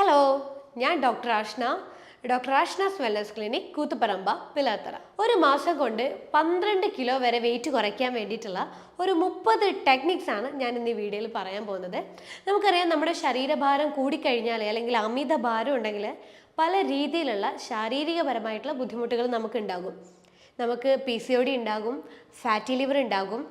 Hello ഞാൻ doctor Ashna doctor Ashna's wellness clinic Koothuparamba Pilathara ഒരു മാസം കൊണ്ട് പന്ത്രണ്ട് കിലോ വരെ വെയിറ്റ് കുറയ്ക്കാൻ വേണ്ടിയിട്ടുള്ള ഒരു മുപ്പത് ടെക്നിക്സ് ആണ് ഞാൻ ഇന്ന് ഈ വീഡിയോയിൽ പറയാൻ പോകുന്നത്. നമുക്കറിയാം നമ്മുടെ ശരീരഭാരം കൂടിക്കഴിഞ്ഞാൽ അല്ലെങ്കിൽ അമിത ഭാരം ഉണ്ടെങ്കിൽ പല രീതിയിലുള്ള ശാരീരികപരമായിട്ടുള്ള ബുദ്ധിമുട്ടുകൾ നമുക്ക് ഉണ്ടാകും നമുക്ക് പി സി ഒ ഡി ഉണ്ടാകും ഫാറ്റി ലിവർ ഉണ്ടാകും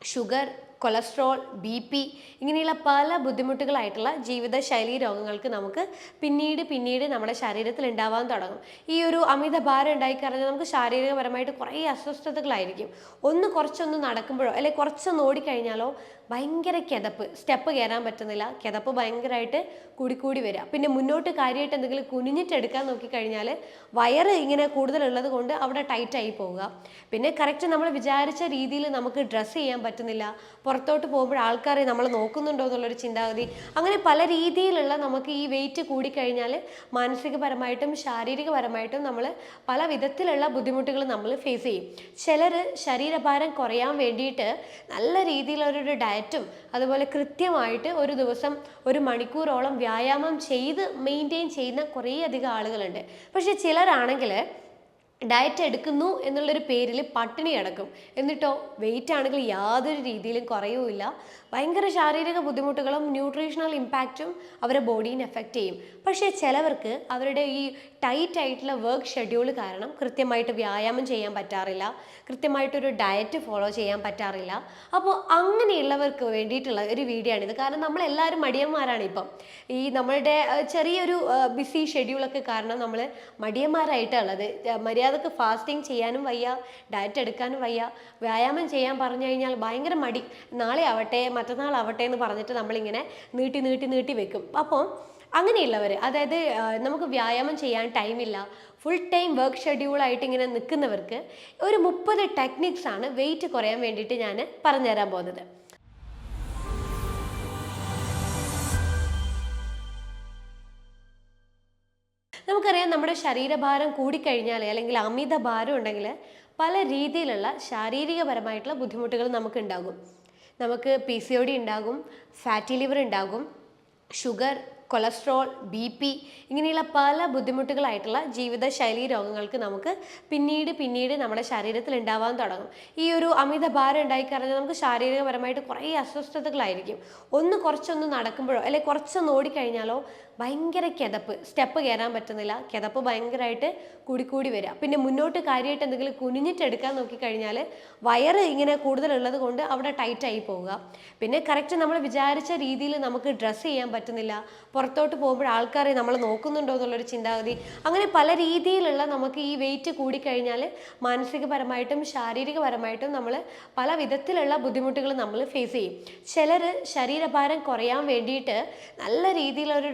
ഷുഗർ കൊളസ്ട്രോൾ ബി പി ഇങ്ങനെയുള്ള പല ബുദ്ധിമുട്ടുകളായിട്ടുള്ള ജീവിതശൈലി രോഗങ്ങൾക്ക് നമുക്ക് പിന്നീട് പിന്നീട് നമ്മുടെ ശരീരത്തിൽ ഉണ്ടാവാൻ തുടങ്ങും. ഈ ഒരു അമിത ഭാരം ഉണ്ടായിക്കറിഞ്ഞാൽ നമുക്ക് ശാരീരികപരമായിട്ട് കുറേ അസ്വസ്ഥതകളായിരിക്കും. ഒന്ന് കുറച്ചൊന്ന് നടക്കുമ്പോഴോ അല്ലെങ്കിൽ കുറച്ചൊന്ന് ഓടിക്കഴിഞ്ഞാലോ ഭയങ്കര കിതപ്പ്. സ്റ്റെപ്പ് കയറാൻ പറ്റുന്നില്ല. കിതപ്പ് ഭയങ്കരമായിട്ട് കൂടിക്കൂടി വരിക പിന്നെ മുന്നോട്ട് കാര്യമായിട്ട് എന്തെങ്കിലും കുനിഞ്ഞിട്ടെടുക്കാൻ നോക്കിക്കഴിഞ്ഞാൽ വയറ് ഇങ്ങനെ കൂടുതലുള്ളത് കൊണ്ട് അവിടെ ടൈറ്റായി പോവുക. പിന്നെ കറക്റ്റ് നമ്മൾ വിചാരിച്ച രീതിയിൽ നമുക്ക് ഡ്രസ്സ് ചെയ്യാൻ പറ്റുന്നില്ല. പുറത്തോട്ട് പോകുമ്പോൾ ആൾക്കാരെ നമ്മൾ നോക്കുന്നുണ്ടോ എന്നുള്ളൊരു ചിന്താഗതി. അങ്ങനെ പല രീതിയിലുള്ള നമുക്ക് ഈ വെയിറ്റ് കൂടിക്കഴിഞ്ഞാൽ മാനസികപരമായിട്ടും ശാരീരികപരമായിട്ടും നമ്മൾ പല വിധത്തിലുള്ള ബുദ്ധിമുട്ടുകൾ നമ്മൾ ഫേസ് ചെയ്യും. ചിലർ ശരീരഭാരം കുറയാൻ വേണ്ടിയിട്ട് നല്ല രീതിയിലൊരു ഡയറ്റും അതുപോലെ കൃത്യമായിട്ട് ഒരു ദിവസം ഒരു മണിക്കൂറോളം വ്യായാമം ചെയ്ത് മെയിന്റെയിൻ ചെയ്യുന്ന കുറേ അധികം ആളുകളുണ്ട്. പക്ഷെ ചിലരാണെങ്കിൽ ഡയറ്റ് എടുക്കുന്നു എന്നുള്ളൊരു പേരിൽ പട്ടിണി കിടക്കും. എന്നിട്ടോ വെയിറ്റ് ആണെങ്കിൽ യാതൊരു രീതിയിലും കുറയുമില്ല ഭയങ്കര ശാരീരിക ബുദ്ധിമുട്ടുകളും ന്യൂട്രീഷണൽ ഇമ്പാക്റ്റും അവരെ ബോഡീനെ എഫക്റ്റ് ചെയ്യും. പക്ഷേ ചിലവർക്ക് അവരുടെ ഈ ടൈറ്റ് ആയിട്ടുള്ള വർക്ക് ഷെഡ്യൂൾ കാരണം കൃത്യമായിട്ട് വ്യായാമം ചെയ്യാൻ പറ്റാറില്ല. കൃത്യമായിട്ടൊരു ഡയറ്റ് ഫോളോ ചെയ്യാൻ പറ്റാറില്ല. അപ്പോൾ അങ്ങനെയുള്ളവർക്ക് വേണ്ടിയിട്ടുള്ള ഒരു വീഡിയോ ആണിത്. കാരണം നമ്മളെല്ലാവരും മടിയന്മാരാണ് ഇപ്പം. ഈ നമ്മളുടെ ചെറിയൊരു ബിസി ഷെഡ്യൂളൊക്കെ കാരണം നമ്മൾ മടിയന്മാരായിട്ടുള്ളത് മര്യാദയ്ക്ക് ഫാസ്റ്റിംഗ് ചെയ്യാനും വയ്യ ഡയറ്റ് എടുക്കാനും വയ്യ. വ്യായാമം ചെയ്യാൻ പറഞ്ഞു കഴിഞ്ഞാൽ ഭയങ്കര മടി. നാളെ ആവട്ടെ മറ്റന്നാൾ ആവട്ടെ എന്ന് പറഞ്ഞിട്ട് നമ്മളിങ്ങനെ നീട്ടി നീട്ടി നീട്ടി വെക്കും. അപ്പോൾ അങ്ങനെയുള്ളവർ അതായത് നമുക്ക് വ്യായാമം ചെയ്യാൻ ടൈമില്ല ഫുൾ ടൈം വർക്ക് ഷെഡ്യൂൾ ആയിട്ട് ഇങ്ങനെ നിൽക്കുന്നവർക്ക് ഒരു മുപ്പത് ടെക്നിക്സ് ആണ് വെയിറ്റ് കുറയാൻ വേണ്ടിയിട്ട് ഞാൻ പറഞ്ഞുതരാൻ പോകുന്നത്. നമുക്കറിയാം നമ്മുടെ ശരീരഭാരം കൂടിക്കഴിഞ്ഞാൽ അല്ലെങ്കിൽ അമിത ഭാരം ഉണ്ടെങ്കിൽ പല രീതിയിലുള്ള ശാരീരികപരമായിട്ടുള്ള ബുദ്ധിമുട്ടുകൾ നമുക്ക് ഉണ്ടാകും നമുക്ക് പി സി ഒ ഡി ഉണ്ടാകും ഫാറ്റി ലിവർ ഉണ്ടാകും ഷുഗർ കൊളസ്ട്രോൾ ബി പി ഇങ്ങനെയുള്ള പല ബുദ്ധിമുട്ടുകളായിട്ടുള്ള ജീവിതശൈലി രോഗങ്ങൾക്ക് നമുക്ക് പിന്നീട് പിന്നീട് നമ്മുടെ ശരീരത്തിൽ ഉണ്ടാവാൻ തുടങ്ങും. ഈ ഒരു അമിത ഭാരം ഉണ്ടായിക്കറിഞ്ഞാൽ നമുക്ക് ശാരീരികപരമായിട്ട് കുറേ അസ്വസ്ഥതകളായിരിക്കും. ഒന്ന് കുറച്ചൊന്ന് നടക്കുമ്പോഴോ അല്ലെങ്കിൽ കുറച്ചൊന്ന് ഓടിക്കഴിഞ്ഞാലോ ഭയങ്കര കിതപ്പ്. സ്റ്റെപ്പ് കയറാൻ പറ്റുന്നില്ല. കിതപ്പ് ഭയങ്കരമായിട്ട് കൂടിക്കൂടി വരിക പിന്നെ മുന്നോട്ട് കാര്യമായിട്ട് എന്തെങ്കിലും കുനിഞ്ഞിട്ടെടുക്കാൻ നോക്കിക്കഴിഞ്ഞാൽ വയറ് ഇങ്ങനെ കൂടുതലുള്ളത് കൊണ്ട് അവിടെ ടൈറ്റായി പോവുക. പിന്നെ കറക്റ്റ് നമ്മൾ വിചാരിച്ച രീതിയിൽ നമുക്ക് ഡ്രസ്സ് ചെയ്യാൻ പറ്റുന്നില്ല. പുറത്തോട്ട് പോകുമ്പോൾ ആൾക്കാരെ നമ്മൾ നോക്കുന്നുണ്ടോ എന്നുള്ളൊരു ചിന്താഗതി. അങ്ങനെ പല രീതിയിലുള്ള നമുക്ക് ഈ വെയിറ്റ് കൂടിക്കഴിഞ്ഞാൽ മാനസികപരമായിട്ടും ശാരീരികപരമായിട്ടും നമ്മൾ പല വിധത്തിലുള്ള ബുദ്ധിമുട്ടുകൾ നമ്മൾ ഫേസ് ചെയ്യും. ചിലർ ശരീരഭാരം കുറയാൻ വേണ്ടിയിട്ട് നല്ല രീതിയിലൊരു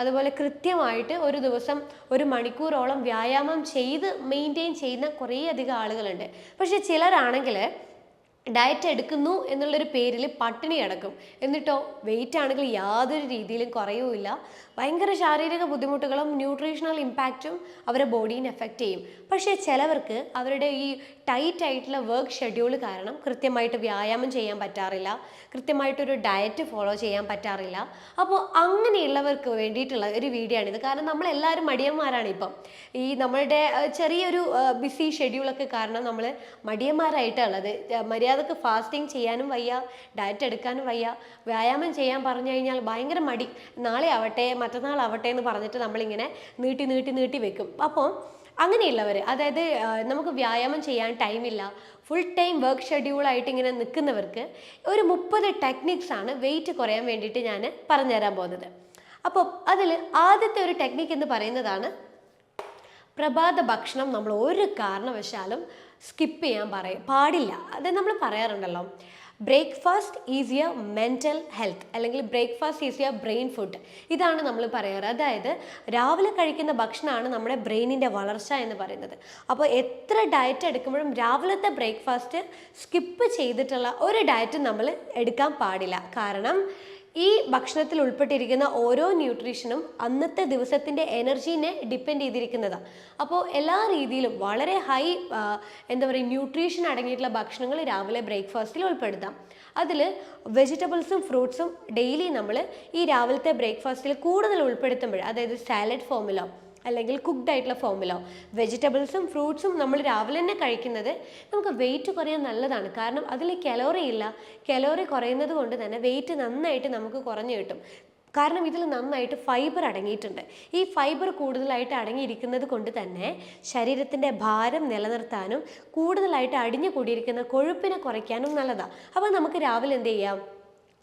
അതുപോലെ കൃത്യമായിട്ട് ഒരു ദിവസം ഒരു മണിക്കൂറോളം വ്യായാമം ചെയ്ത് മെയിന്റെയിൻ ചെയ്യുന്ന കുറേ അധികം ആളുകളുണ്ട്. പക്ഷേ ചിലരാണെങ്കിൽ ഡയറ്റ് എടുക്കുന്നു എന്നുള്ളൊരു പേരിൽ പട്ടിണി കിടക്കും. എന്നിട്ടോ വെയിറ്റ് ആണെങ്കിൽ യാതൊരു രീതിയിലും കുറയുമില്ല. ഭയങ്കര ശാരീരിക ബുദ്ധിമുട്ടുകളും ന്യൂട്രീഷണൽ ഇമ്പാക്റ്റും അവരെ ബോഡീനെ എഫക്റ്റ് ചെയ്യും. പക്ഷേ ചിലവർക്ക് അവരുടെ ഈ ടൈറ്റ് ആയിട്ടുള്ള വർക്ക് ഷെഡ്യൂൾ കാരണം കൃത്യമായിട്ട് വ്യായാമം ചെയ്യാൻ പറ്റാറില്ല. കൃത്യമായിട്ടൊരു ഡയറ്റ് ഫോളോ ചെയ്യാൻ പറ്റാറില്ല. അപ്പോൾ അങ്ങനെയുള്ളവർക്ക് വേണ്ടിയിട്ടുള്ള ഒരു വീഡിയോ ആണിത്. കാരണം നമ്മളെല്ലാവരും മടിയന്മാരാണ് ഇപ്പം. ഈ നമ്മളുടെ ചെറിയൊരു ബിസി ഷെഡ്യൂളൊക്കെ കാരണം നമ്മൾ മടിയന്മാരായിട്ടുള്ളത് മര്യാദയ്ക്ക് ഫാസ്റ്റിംഗ് ചെയ്യാനും വയ്യ ഡയറ്റ് എടുക്കാനും വയ്യ വ്യായാമം ചെയ്യാൻ പറഞ്ഞു കഴിഞ്ഞാൽ ഭയങ്കര മടി. നാളെ ആവട്ടെ മറ്റന്നാൾ ആവട്ടെ എന്ന് പറഞ്ഞിട്ട് നമ്മളിങ്ങനെ നീട്ടി നീട്ടി നീട്ടി വെക്കും. അപ്പോൾ അങ്ങനെയുള്ളവർ അതായത് നമുക്ക് വ്യായാമം ചെയ്യാൻ ടൈമില്ല. ഫുൾ ടൈം വർക്ക് ഷെഡ്യൂളായിട്ട് ഇങ്ങനെ നിൽക്കുന്നവർക്ക് ഒരു മുപ്പത് ആണ് വെയിറ്റ് കുറയാൻ വേണ്ടിയിട്ട് ഞാൻ പറഞ്ഞുതരാൻ പോകുന്നത്. അപ്പോൾ അതിൽ ആദ്യത്തെ ഒരു ടെക്നിക്ക് എന്ന് പറയുന്നതാണ് പ്രഭാത ഭക്ഷണം. നമ്മൾ ഒരു കാരണവശാലും സ്കിപ്പ് ചെയ്യാൻ പറയും പാടില്ല. അത് നമ്മൾ പറയാറുണ്ടല്ലോ. Breakfast is yer mental health അല്ലെങ്കിൽ breakfast is yer brain food ഇതാണ് നമ്മൾ പറയാറ്. അതായത് രാവിലെ കഴിക്കുന്ന ഭക്ഷണമാണ് നമ്മുടെ ബ്രെയിനിന്റെ വളർച്ച എന്ന് പറയുന്നത്. അപ്പോൾ എത്ര ഡയറ്റ് എടുക്കുമ്പോഴും രാവിലത്തെ ബ്രേക്ക്ഫാസ്റ്റ് സ്കിപ്പ് ചെയ്തിട്ടുള്ള ഒരു ഡയറ്റും നമ്മൾ എടുക്കാൻ പാടില്ല. കാരണം ഈ ഭക്ഷണത്തിൽ ഉൾപ്പെട്ടിരിക്കുന്ന ഓരോ ന്യൂട്രീഷനും അന്നത്തെ ദിവസത്തിന്റെ എനർജീനെ ഡിപ്പെൻഡ് ചെയ്തിരിക്കുന്നതാണ് അപ്പോൾ എല്ലാ രീതിയിലും വളരെ ഹൈ എന്താ പറയുക ന്യൂട്രീഷൻ അടങ്ങിയിട്ടുള്ള ഭക്ഷണങ്ങൾ രാവിലെ ബ്രേക്ക്ഫാസ്റ്റിൽ ഉൾപ്പെടുത്താം. അതിൽ വെജിറ്റബിൾസും ഫ്രൂട്ട്സും ഡെയിലി നമ്മൾ ഈ രാവിലത്തെ ബ്രേക്ക്ഫാസ്റ്റിൽ കൂടുതൽ ഉൾപ്പെടുത്തുമ്പോൾ അതായത് സാലഡ് ഫോമിലോ അല്ലെങ്കിൽ കുക്ക്ഡ് ആയിട്ടുള്ള ഫോമിലോ വെജിറ്റബിൾസും ഫ്രൂട്ട്സും നമ്മൾ രാവിലെ തന്നെ കഴിക്കുന്നത് നമുക്ക് വെയിറ്റ് കുറയാൻ നല്ലതാണ്. കാരണം അതിൽ കലോറി ഇല്ല. കലോറി കുറയുന്നത് കൊണ്ട് തന്നെ വെയിറ്റ് നന്നായിട്ട് നമുക്ക് കുറഞ്ഞു കിട്ടും. കാരണം ഇതിൽ നന്നായിട്ട് ഫൈബർ അടങ്ങിയിട്ടുണ്ട്. ഈ ഫൈബർ കൂടുതലായിട്ട് അടങ്ങിയിരിക്കുന്നത് കൊണ്ട് തന്നെ ശരീരത്തിന്റെ ഭാരം നിലനിർത്താനും കൂടുതലായിട്ട് അടിഞ്ഞു കൂടിയിരിക്കുന്ന കൊഴുപ്പിനെ കുറയ്ക്കാനും നല്ലതാണ് അപ്പോൾ നമുക്ക് രാവിലെ എന്ത് ചെയ്യാം?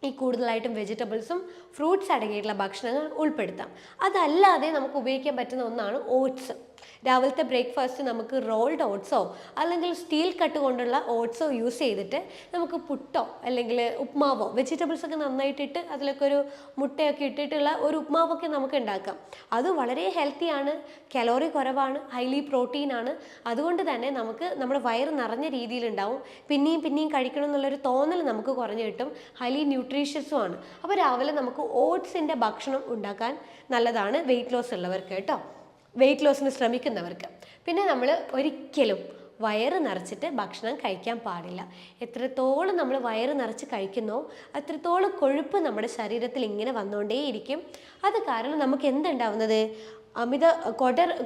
ഈ കൂടുതലായിട്ടും വെജിറ്റബിൾസും ഫ്രൂട്ട്സ് അടങ്ങിയിട്ടുള്ള ഭക്ഷണങ്ങൾ ഉൾപ്പെടുത്താം. അതല്ലാതെ നമുക്ക് ഉപയോഗിക്കാൻ പറ്റുന്ന ഒന്നാണ് ഓട്സ്. രാവിലത്തെ ബ്രേക്ക്ഫാസ്റ്റ് നമുക്ക് റോൾഡ് ഓട്സോ അല്ലെങ്കിൽ സ്റ്റീൽ കട്ട് കൊണ്ടുള്ള ഓട്സോ യൂസ് ചെയ്തിട്ട് നമുക്ക് പുട്ടോ അല്ലെങ്കിൽ ഉപ്മാവോ വെജിറ്റബിൾസ് ഒക്കെ നന്നായിട്ടിട്ട് അതിലൊക്കെ ഒരു മുട്ടയൊക്കെ ഇട്ടിട്ടുള്ള ഒരു ഉപ്മാവൊക്കെ നമുക്ക് ഉണ്ടാക്കാം. അത് വളരെ ഹെൽത്തിയാണ് കലോറി കുറവാണ് ഹൈലി പ്രോട്ടീൻ ആണ്. അതുകൊണ്ട് തന്നെ നമുക്ക് നമ്മുടെ വയറ് നിറഞ്ഞ രീതിയിലുണ്ടാവും. പിന്നെയും പിന്നെയും കഴിക്കണം എന്നുള്ളൊരു തോന്നൽ നമുക്ക് കുറഞ്ഞു കിട്ടും. ഹൈലി ന്യൂട്രീഷ്യസും ആണ്. അപ്പോൾ രാവിലെ നമുക്ക് ഓട്സിന്റെ ഭക്ഷണം ഉണ്ടാക്കാൻ നല്ലതാണ് വെയിറ്റ് ലോസ് ഉള്ളവർക്ക് കേട്ടോ. വെയിറ്റ് ലോസിന് ശ്രമിക്കുന്നവർക്ക്. പിന്നെ നമ്മൾ ഒരിക്കലും വയറ് നിറച്ചിട്ട് ഭക്ഷണം കഴിക്കാൻ പാടില്ല. എത്രത്തോളം നമ്മൾ വയറ് നിറച്ച് കഴിക്കുന്നോ അത്രത്തോളം കൊഴുപ്പ് നമ്മുടെ ശരീരത്തിൽ ഇങ്ങനെ വന്നുകൊണ്ടേയിരിക്കും അത് കാരണം നമുക്ക് എന്തുണ്ടാവുന്നത്? അമിത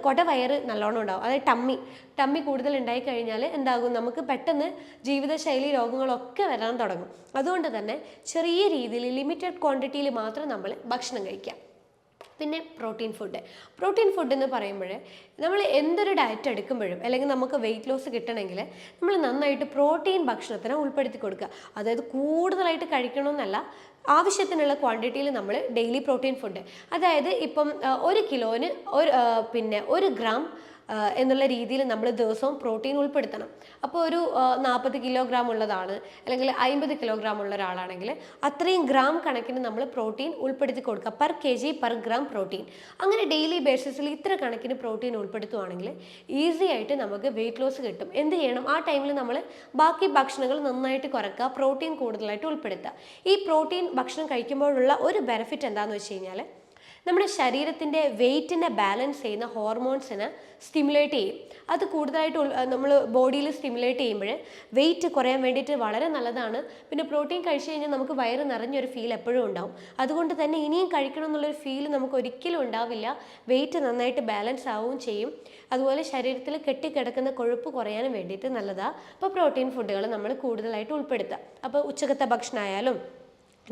കൊട വയറ് നല്ലോണം ഉണ്ടാവും. അതായത് ടമ്മി ടമ്മി കൂടുതൽ ഉണ്ടായി കഴിഞ്ഞാൽ എന്താകും? നമുക്ക് പെട്ടെന്ന് ജീവിതശൈലി രോഗങ്ങളൊക്കെ വരാൻ തുടങ്ങും. അതുകൊണ്ട് തന്നെ ചെറിയ രീതിയിൽ ലിമിറ്റഡ് ക്വാണ്ടിറ്റിയിൽ മാത്രം നമ്മൾ ഭക്ഷണം കഴിക്കാം. പിന്നെ പ്രോട്ടീൻ ഫുഡ് പ്രോട്ടീൻ ഫുഡ് എന്ന് പറയുമ്പോൾ നമ്മൾ എന്തൊരു ഡയറ്റ് എടുക്കുമ്പോഴും അല്ലെങ്കിൽ നമുക്ക് വെയിറ്റ് ലോസ് കിട്ടണമെങ്കിൽ നമ്മൾ നന്നായിട്ട് പ്രോട്ടീൻ ഭക്ഷണത്തിന് ഉൾപ്പെടുത്തി കൊടുക്കുക. അതായത് കൂടുതലായിട്ട് കഴിക്കണമെന്നല്ല ആവശ്യത്തിനുള്ള ക്വാണ്ടിറ്റിയിൽ നമ്മൾ ഡെയിലി പ്രോട്ടീൻ ഫുഡ് അതായത് ഇപ്പം ഒരു കിലോന് ഒരു പിന്നെ ഒരു ഗ്രാം എന്നുള്ള രീതിയിൽ നമ്മൾ ദിവസവും പ്രോട്ടീൻ ഉൾപ്പെടുത്തണം. അപ്പോൾ ഒരു നാൽപ്പത് കിലോഗ്രാം ഉള്ളതാണ് അല്ലെങ്കിൽ അമ്പത് കിലോഗ്രാം ഉള്ള ഒരാളാണെങ്കിൽ അത്രയും ഗ്രാം കണക്കിന് നമ്മൾ പ്രോട്ടീൻ ഉൾപ്പെടുത്തി കൊടുക്കുക. Per K G per gram protein. അങ്ങനെ ഡെയിലി ബേസിസിൽ ഇത്ര കണക്കിന് പ്രോട്ടീൻ ഉൾപ്പെടുത്തുവാണെങ്കിൽ ഈസി ആയിട്ട് നമുക്ക് വെയിറ്റ് ലോസ് കിട്ടും. എന്ത് ചെയ്യണം? ആ ടൈമിൽ നമ്മൾ ബാക്കി ഭക്ഷണങ്ങൾ നന്നായിട്ട് കുറക്കുക പ്രോട്ടീൻ കൂടുതലായിട്ട് ഉൾപ്പെടുത്തുക. ഈ പ്രോട്ടീൻ ഭക്ഷണം കഴിക്കുമ്പോഴുള്ള ഒരു ബെനിഫിറ്റ് എന്താണെന്ന് വെച്ച് കഴിഞ്ഞാൽ നമ്മുടെ ശരീരത്തിന്റെ വെയിറ്റിനെ ബാലൻസ് ചെയ്യുന്ന ഹോർമോൺസിനെ സ്റ്റിമുലേറ്റ് ചെയ്യും. അത് കൂടുതലായിട്ട് നമ്മൾ ബോഡിയിൽ സ്റ്റിമുലേറ്റ് ചെയ്യുമ്പോൾ വെയിറ്റ് കുറയാൻ വേണ്ടിയിട്ട് വളരെ നല്ലതാണ്. പിന്നെ പ്രോട്ടീൻ കഴിച്ചു കഴിഞ്ഞാൽ നമുക്ക് വയറ് നിറഞ്ഞൊരു ഫീൽ എപ്പോഴും ഉണ്ടാവും. അതുകൊണ്ട് തന്നെ ഇനിയും കഴിക്കണം എന്നുള്ളൊരു ഫീൽ നമുക്ക് ഒരിക്കലും ഉണ്ടാവില്ല. വെയിറ്റ് നന്നായിട്ട് ബാലൻസ് ആവുകയും ചെയ്യും. അതുപോലെ ശരീരത്തിൽ കെട്ടിക്കിടക്കുന്ന കൊഴുപ്പ് കുറയാനും വേണ്ടിയിട്ട് നല്ലതാണ് അപ്പോൾ പ്രോട്ടീൻ ഫുഡുകൾ നമ്മൾ കൂടുതലായിട്ട് ഉൾപ്പെടുത്തുക. അപ്പോൾ ഉച്ചക്കത്തെ ഭക്ഷണമായാലും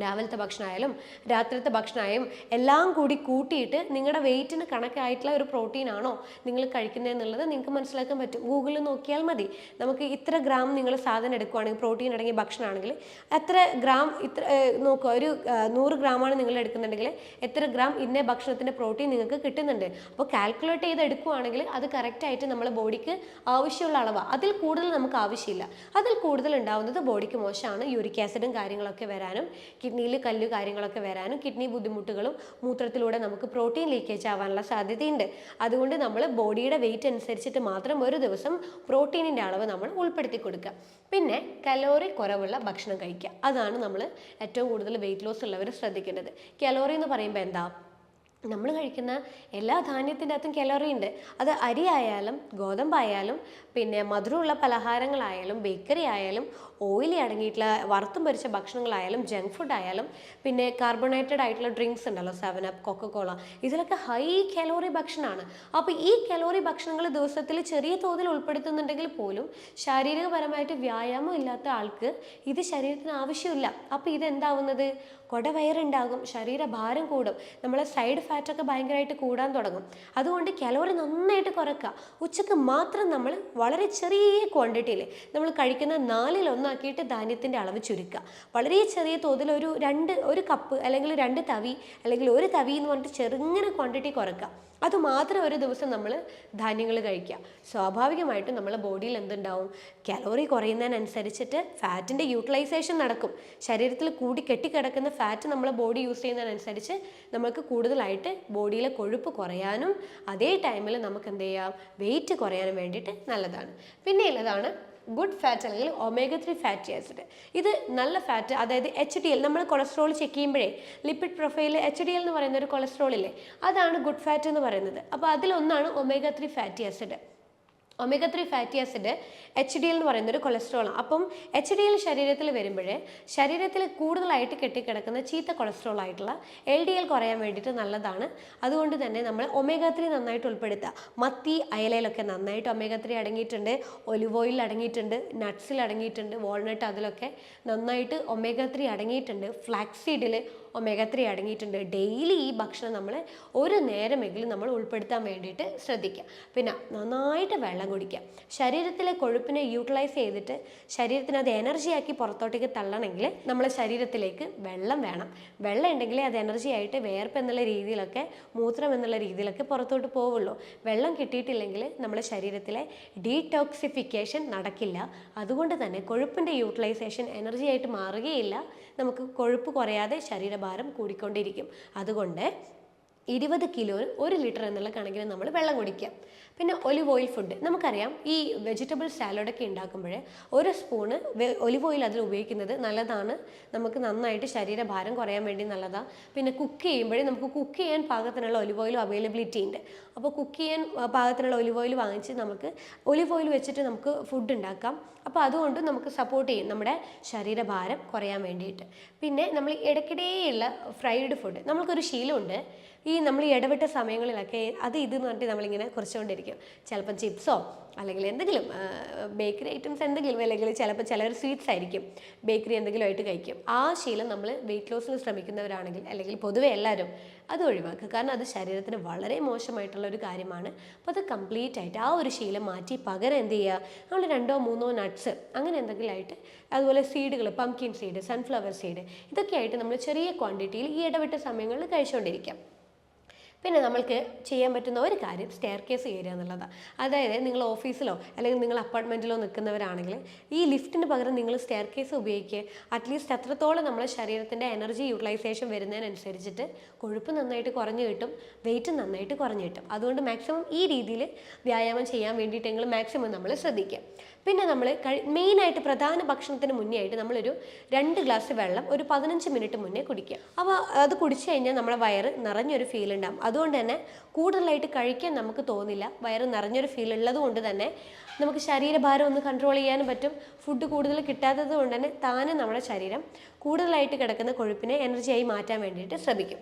രാവിലത്തെ ഭക്ഷണമായാലും രാത്രിത്തെ ഭക്ഷണമായും എല്ലാം കൂടി കൂട്ടിയിട്ട് നിങ്ങളുടെ വെയിറ്റിന് കണക്കായിട്ടുള്ള ഒരു പ്രോട്ടീൻ ആണോ നിങ്ങൾ കഴിക്കുന്നത് എന്നുള്ളത് നിങ്ങൾക്ക് മനസ്സിലാക്കാൻ പറ്റും. ഗൂഗിളിൽ നോക്കിയാൽ മതി. നമുക്ക് ഇത്ര ഗ്രാം നിങ്ങൾ സാധനം എടുക്കുവാണെങ്കിൽ പ്രോട്ടീൻ അടങ്ങിയ ഭക്ഷണമാണെങ്കിൽ എത്ര ഗ്രാം ഇത്ര നോക്കുക ഒരു നൂറ് ഗ്രാമാണ് നിങ്ങൾ എടുക്കുന്നുണ്ടെങ്കിൽ എത്ര ഗ്രാം ഇന്ന ഭക്ഷണത്തിന്റെ പ്രോട്ടീൻ നിങ്ങൾക്ക് കിട്ടുന്നുണ്ട്. അപ്പോൾ കാൽക്കുലേറ്റ് ചെയ്ത് എടുക്കുവാണെങ്കിൽ അത് കറക്റ്റായിട്ട് നമ്മളെ ബോഡിക്ക് ആവശ്യമുള്ള അളവാണ് അതിൽ കൂടുതൽ നമുക്ക് ആവശ്യമില്ല. അതിൽ കൂടുതൽ ഉണ്ടാവുന്നത് ബോഡിക്ക് മോശമാണ്. യൂറിക് ആസിഡും കാര്യങ്ങളൊക്കെ വരാനും കിഡ്നിയിൽ കല്ല് കാര്യങ്ങളൊക്കെ വരാനും കിഡ്നി ബുദ്ധിമുട്ടുകളും മൂത്രത്തിലൂടെ നമുക്ക് പ്രോട്ടീൻ ലീക്കേജ് ആവാനുള്ള സാധ്യതയുണ്ട്. അതുകൊണ്ട് നമ്മൾ ബോഡിയുടെ വെയിറ്റ് അനുസരിച്ചിട്ട് മാത്രം ഒരു ദിവസം പ്രോട്ടീനിന്റെ അളവ് നമ്മൾ ഉൾപ്പെടുത്തി കൊടുക്കുക. പിന്നെ കലോറി കുറവുള്ള ഭക്ഷണം കഴിക്കുക. അതാണ് നമ്മൾ ഏറ്റവും കൂടുതൽ വെയിറ്റ് ലോസ് ഉള്ളവർ ശ്രദ്ധിക്കേണ്ടത്. കലോറി എന്ന് പറയുമ്പോൾ എന്താ? നമ്മൾ കഴിക്കുന്ന എല്ലാ ധാന്യത്തിന്റെ അകത്തും കലോറി ഉണ്ട്. അത് അരി ആയാലും ഗോതമ്പായാലും പിന്നെ മധുരമുള്ള പലഹാരങ്ങളായാലും ബേക്കറി ആയാലും ഓയിലി അടങ്ങിയിട്ടുള്ള വറുത്തും പൊരിച്ച ഭക്ഷണങ്ങളായാലും ജങ്ക് ഫുഡ് ആയാലും പിന്നെ കാർബണേറ്റഡ് ആയിട്ടുള്ള ഡ്രിങ്ക്സ് ഉണ്ടല്ലോ സെവൻ അപ്പ് കൊക്കക്കോള ഇതിലൊക്കെ ഹൈ കലോറി ഭക്ഷണമാണ്. അപ്പോൾ ഈ കലോറി ഭക്ഷണങ്ങൾ ദിവസത്തിൽ ചെറിയ തോതിൽ ഉൾപ്പെടുത്തുന്നുണ്ടെങ്കിൽ പോലും ശാരീരികപരമായിട്ട് വ്യായാമം ഇല്ലാത്ത ആൾക്ക് ഇത് ശരീരത്തിന് ആവശ്യമില്ല. അപ്പോൾ ഇതെന്താവുന്നത് കൊടവയറുണ്ടാകും ശരീരഭാരം കൂടും നമ്മളെ സൈഡ് ഫാറ്റൊക്കെ ഭയങ്കരമായിട്ട് കൂടാൻ തുടങ്ങും. അതുകൊണ്ട് കലോറി നന്നായിട്ട് കുറയ്ക്കുക. ഉച്ചയ്ക്ക് മാത്രം നമ്മൾ വളരെ ചെറിയ ക്വാണ്ടിറ്റിയിൽ നമ്മൾ കഴിക്കുന്ന നാലിൽ ഒന്നാക്കിയിട്ട് ധാന്യത്തിന്റെ അളവ് ചുരുക്കുക. വളരെ ചെറിയ തോതിൽ ഒരു രണ്ട് ഒരു കപ്പ് അല്ലെങ്കിൽ രണ്ട് തവി അല്ലെങ്കിൽ ഒരു തവി എന്ന് പറഞ്ഞിട്ട് ചെറുങ്ങനെ ക്വാണ്ടിറ്റി കുറയ്ക്കുക അതുമാത്രം ഒരു ദിവസം നമ്മൾ ധാന്യങ്ങൾ കഴിക്കുക. സ്വാഭാവികമായിട്ടും നമ്മളെ ബോഡിയിൽ എന്തുണ്ടാവും? കലോറി കുറയുന്നതിനനുസരിച്ചിട്ട് ഫാറ്റിന്റെ യൂട്ടിലൈസേഷൻ നടക്കും. ശരീരത്തിൽ കൂടി കെട്ടിക്കിടക്കുന്ന ഫാറ്റ് നമ്മളെ ബോഡി യൂസ് ചെയ്യുന്നതിനനുസരിച്ച് നമുക്ക് കൂടുതലായിട്ട് ബോഡിയിലെ കൊഴുപ്പ് കുറയാനും അതേ ടൈമിൽ നമുക്ക് എന്ത് ചെയ്യാം? വെയിറ്റ് കുറയാനും വേണ്ടിയിട്ട് നല്ലതാണ്. പിന്നെ ഉള്ളതാണ് ഗുഡ് ഫാറ്റ് അല്ലെങ്കിൽ ഒമേഗ ത്രീ ഫാറ്റി ആസിഡ് ഇത് നല്ല ഫാറ്റ് അതായത് എച്ച് ഡി എൽ നമ്മൾ കൊളസ്ട്രോൾ ചെക്ക് ചെയ്യുമ്പോഴേ lipid profile H D L എന്ന് പറയുന്ന ഒരു കൊളസ്ട്രോൾ ഇല്ലേ? അതാണ് ഗുഡ് ഫാറ്റ് എന്ന് പറയുന്നത്. അപ്പോൾ അതിലൊന്നാണ് omega three fatty acid omega three fatty acid H D L എന്ന് ഒരു കൊളസ്ട്രോളാണ് അപ്പം എച്ച് ഡി എൽ ശരീരത്തിൽ വരുമ്പോൾ ശരീരത്തിൽ കൂടുതലായിട്ട് കെട്ടിക്കിടക്കുന്ന ചീത്ത കൊളസ്ട്രോൾ ആയിട്ടുള്ള എൽ ഡി എൽ കുറയാൻ വേണ്ടിയിട്ട് നല്ലതാണ്. അതുകൊണ്ട് തന്നെ നമ്മൾ ഒമേഗ ത്രീ നന്നായിട്ട് ഉൾപ്പെടുത്തുക മത്തി അയലയിലൊക്കെ നന്നായിട്ട് ഒമേഗ ത്രീ അടങ്ങിയിട്ടുണ്ട്. ഒലിവ് ഓയിൽ അടങ്ങിയിട്ടുണ്ട്. നട്ട്സിൽ അടങ്ങിയിട്ടുണ്ട്. വാൾനട്ട് അതിലൊക്കെ നന്നായിട്ട് ഒമേഗ ത്രീ അടങ്ങിയിട്ടുണ്ട്. ഫ്ലാക്സ് സീഡിൽ ഒമേഗ ത്രീ അടങ്ങിയിട്ടുണ്ട്. ഡെയിലി ഈ ഭക്ഷണം നമ്മൾ ഒരു നേരമെങ്കിലും നമ്മൾ ഉൾപ്പെടുത്താൻ വേണ്ടിയിട്ട് ശ്രദ്ധിക്കുക. പിന്നെ നന്നായിട്ട് വെള്ളം കുടിക്കുക. ശരീരത്തിലെ കൊഴുപ്പിനെ യൂട്ടിലൈസ് ചെയ്തിട്ട് ശരീരത്തിന് അത് എനർജിയാക്കി പുറത്തോട്ടേക്ക് തള്ളണമെങ്കിൽ നമ്മളെ ശരീരത്തിലേക്ക് വെള്ളം വേണം. വെള്ളം ഉണ്ടെങ്കിലേ അത് എനർജി ആയിട്ട് വേർപ്പ് എന്നുള്ള രീതിയിലൊക്കെ മൂത്രം എന്നുള്ള രീതിയിലൊക്കെ പുറത്തോട്ട് പോവുള്ളൂ. വെള്ളം കിട്ടിയിട്ടില്ലെങ്കിൽ നമ്മുടെ ശരീരത്തിലെ ഡീടോക്സിഫിക്കേഷൻ നടക്കില്ല. അതുകൊണ്ട് തന്നെ കൊഴുപ്പിന്റെ യൂട്ടിലൈസേഷൻ എനർജി ആയിട്ട് മാറുകയില്ല. നമുക്ക് കൊഴുപ്പ് കുറയാതെ ശരീരഭാരം കൂടിക്കൊണ്ടിരിക്കും. അതുകൊണ്ട് ഇരുപത് കിലോ ഒരു ലിറ്റർ എന്നുള്ള കണക്കിന് നമ്മൾ വെള്ളം കുടിക്കുക. പിന്നെ ഒലിവ് ഓയിൽ ഫുഡ് നമുക്കറിയാം ഈ വെജിറ്റബിൾ സാലഡൊക്കെ ഉണ്ടാക്കുമ്പോൾ ഒരു സ്പൂണ് ഒലിവ് ഓയിൽ അതിൽ ഉപയോഗിക്കുന്നത് നല്ലതാണ്. നമുക്ക് നന്നായിട്ട് ശരീരഭാരം കുറയാൻ വേണ്ടി നല്ലതാണ് പിന്നെ കുക്ക് ചെയ്യുമ്പോഴേ നമുക്ക് കുക്ക് ചെയ്യാൻ പാകത്തിനുള്ള ഒലിവ് ഓയിലും അവൈലബിലിറ്റി ഉണ്ട്. അപ്പോൾ കുക്ക് ചെയ്യാൻ പാകത്തിനുള്ള ഒലിവ് ഓയിൽ വാങ്ങിച്ച് നമുക്ക് ഒലിവ് ഓയിൽ വെച്ചിട്ട് നമുക്ക് ഫുഡ് ഉണ്ടാക്കാം. അപ്പോൾ അതുകൊണ്ട് നമുക്ക് സപ്പോർട്ട് ചെയ്യും നമ്മുടെ ശരീരഭാരം കുറയാൻ വേണ്ടിയിട്ട്. പിന്നെ നമ്മൾ ഇടയ്ക്കിടെയുള്ള ഫ്രൈഡ് ഫുഡ് നമുക്കൊരു ശീലമുണ്ട്. ഈ നമ്മൾ ഇടവിട്ട സമയങ്ങളിലൊക്കെ അത് ഇത് എന്ന് പറഞ്ഞിട്ട് നമ്മളിങ്ങനെ കുറച്ചുകൊണ്ടിരിക്കും. ചിലപ്പം ചിപ്സോ അല്ലെങ്കിൽ എന്തെങ്കിലും ബേക്കറി ഐറ്റംസ് എന്തെങ്കിലും അല്ലെങ്കിൽ ചിലപ്പോൾ ചിലർ സ്വീറ്റ്സ് ആയിരിക്കും ബേക്കറി എന്തെങ്കിലും ആയിട്ട് കഴിക്കും. ആ ശീലം നമ്മൾ വെയിറ്റ് ലോസിന് ശ്രമിക്കുന്നവരാണെങ്കിൽ അല്ലെങ്കിൽ പൊതുവെ എല്ലാവരും അത് ഒഴിവാക്കുക. കാരണം അത് ശരീരത്തിന് വളരെ മോശമായിട്ടുള്ള ഒരു കാര്യമാണ്. അപ്പോൾ അത് കംപ്ലീറ്റ് ആയിട്ട് ആ ഒരു ശീലം മാറ്റി പകരം എന്ത് ചെയ്യുക? നമ്മൾ രണ്ടോ മൂന്നോ നട്ട്സ് അങ്ങനെ എന്തെങ്കിലും ആയിട്ട് അതുപോലെ സീഡുകൾ പംകിൻ സീഡ് സൺഫ്ലവർ സീഡ് ഇതൊക്കെ ആയിട്ട് നമ്മൾ ചെറിയ ക്വാണ്ടിറ്റിയിൽ ഈ ഇടവിട്ട സമയങ്ങളിൽ കഴിച്ചുകൊണ്ടിരിക്കാം. പിന്നെ നമ്മൾക്ക് ചെയ്യാൻ പറ്റുന്ന ഒരു കാര്യം സ്റ്റെയർ കേസ് കയറുക എന്നുള്ളതാണ് അതായത് നിങ്ങൾ ഓഫീസിലോ അല്ലെങ്കിൽ നിങ്ങൾ അപ്പാർട്ട്മെന്റിലോ നിൽക്കുന്നവരാണെങ്കിൽ ഈ ലിഫ്റ്റിന് പകരം നിങ്ങൾ സ്റ്റെയർ കേസ് ഉപയോഗിക്കുക. അറ്റ്ലീസ്റ്റ് അത്രത്തോളം നമ്മളെ ശരീരത്തിന്റെ എനർജി യൂട്ടിലൈസേഷൻ വരുന്നതിനനുസരിച്ചിട്ട് കൊഴുപ്പ് നന്നായിട്ട് കുറഞ്ഞു കിട്ടും വെയിറ്റ് നന്നായിട്ട് കുറഞ്ഞു കിട്ടും. അതുകൊണ്ട് മാക്സിമം ഈ രീതിയിൽ വ്യായാമം ചെയ്യാൻ വേണ്ടിയിട്ടെങ്കിലും മാക്സിമം നമ്മൾ ശ്രദ്ധിക്കുക. പിന്നെ നമ്മൾ മെയിനായിട്ട് പ്രധാന ഭക്ഷണത്തിന് മുന്നേ ആയിട്ട് നമ്മളൊരു രണ്ട് ഗ്ലാസ് വെള്ളം ഒരു പതിനഞ്ച് മിനിറ്റ് മുന്നേ കുടിക്കുക. അപ്പോൾ അത് കുടിച്ചു കഴിഞ്ഞാൽ നമ്മുടെ വയറ് നിറഞ്ഞൊരു ഫീൽ ഉണ്ടാകും അതുകൊണ്ട് തന്നെ കൂടുതലായിട്ട് കഴിക്കാൻ നമുക്ക് തോന്നില്ല. വയറ് നിറഞ്ഞൊരു ഫീൽ ഉള്ളത് കൊണ്ട് തന്നെ നമുക്ക് ശരീരഭാരം ഒന്ന് കൺട്രോൾ ചെയ്യാനും പറ്റും. ഫുഡ് കൂടുതൽ കിട്ടാത്തത് കൊണ്ട് തന്നെ താനെ നമ്മുടെ ശരീരം കൂടുതലായിട്ട് കിടക്കുന്ന കൊഴുപ്പിനെ എനർജിയായി മാറ്റാൻ വേണ്ടിയിട്ട് ശ്രമിക്കും.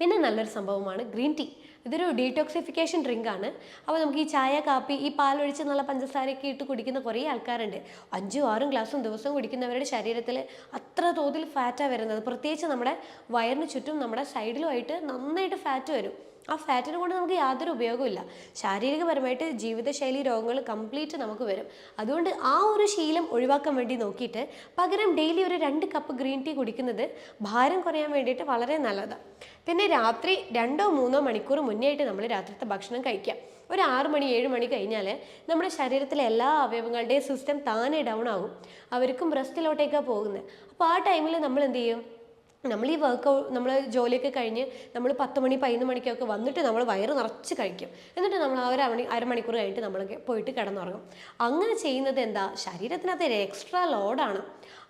പിന്നെ നല്ലൊരു സംഭവമാണ് ഗ്രീൻ ടീ ഇതൊരു ഡീടോക്സിഫിക്കേഷൻ ഡ്രിങ്ക് ആണ്. അപ്പോൾ നമുക്ക് ഈ ചായ കാപ്പി ഈ പാലൊഴിച്ച് നല്ല പഞ്ചസാരയൊക്കെ ഇട്ട് കുടിക്കുന്ന കുറേ ആൾക്കാരുണ്ട്. അഞ്ചും ആറും ഗ്ലാസും ദിവസവും കുടിക്കുന്നവരുടെ ശരീരത്തിൽ അത്ര തോതിൽ ഫാറ്റാണ് വരുന്നത്. പ്രത്യേകിച്ച് നമ്മുടെ വയറിന് ചുറ്റും നമ്മുടെ സൈഡിലുമായിട്ട് നന്നായിട്ട് ഫാറ്റ് വരും. ആ ഫാറ്റിനെ കൊണ്ട് നമുക്ക് യാതൊരു ഉപയോഗമില്ല ശാരീരികപരമായിട്ട് ജീവിതശൈലി രോഗങ്ങൾ കംപ്ലീറ്റ് നമുക്ക് വരും. അതുകൊണ്ട് ആ ഒരു ശീലം ഒഴിവാക്കാൻ വേണ്ടി നോക്കിയിട്ട് പകരം ഡെയിലി ഒരു രണ്ട് കപ്പ് ഗ്രീൻ ടീ കുടിക്കുന്നത് ഭാരം കുറയാൻ വേണ്ടിയിട്ട് വളരെ നല്ലതാണ് പിന്നെ രാത്രി രണ്ടോ മൂന്നോ മണിക്കൂർ മുന്നേ ആയിട്ട് നമ്മൾ രാത്രിത്തെ ഭക്ഷണം കഴിക്കാം. ഒരു ആറ് മണി ഏഴ് മണി കഴിഞ്ഞാൽ നമ്മുടെ ശരീരത്തിലെ എല്ലാ അവയവങ്ങളുടെയും സിസ്റ്റം താനെ ഡൗൺ ആകും. അവർക്കും റെസ്റ്റിലോട്ടേക്കാണ് പോകുന്നത്. അപ്പോൾ ആ ടൈമിൽ നമ്മൾ എന്ത് ചെയ്യും? നമ്മൾ ഈ വർക്ക് നമ്മൾ ജോലിയൊക്കെ കഴിഞ്ഞ് നമ്മൾ പത്ത് മണി പതിനൊന്ന് മണിക്കൊക്കെ വന്നിട്ട് നമ്മൾ വയറ് നിറച്ച് കഴിക്കും. എന്നിട്ട് നമ്മൾ ആ ഒരു മണി അരമണിക്കൂർ കഴിഞ്ഞിട്ട് നമ്മൾ പോയിട്ട് കിടന്നുറങ്ങും. അങ്ങനെ ചെയ്യുന്നത് എന്താ? ശരീരത്തിനകത്ത് ഒരു എക്സ്ട്രാ ലോഡാണ്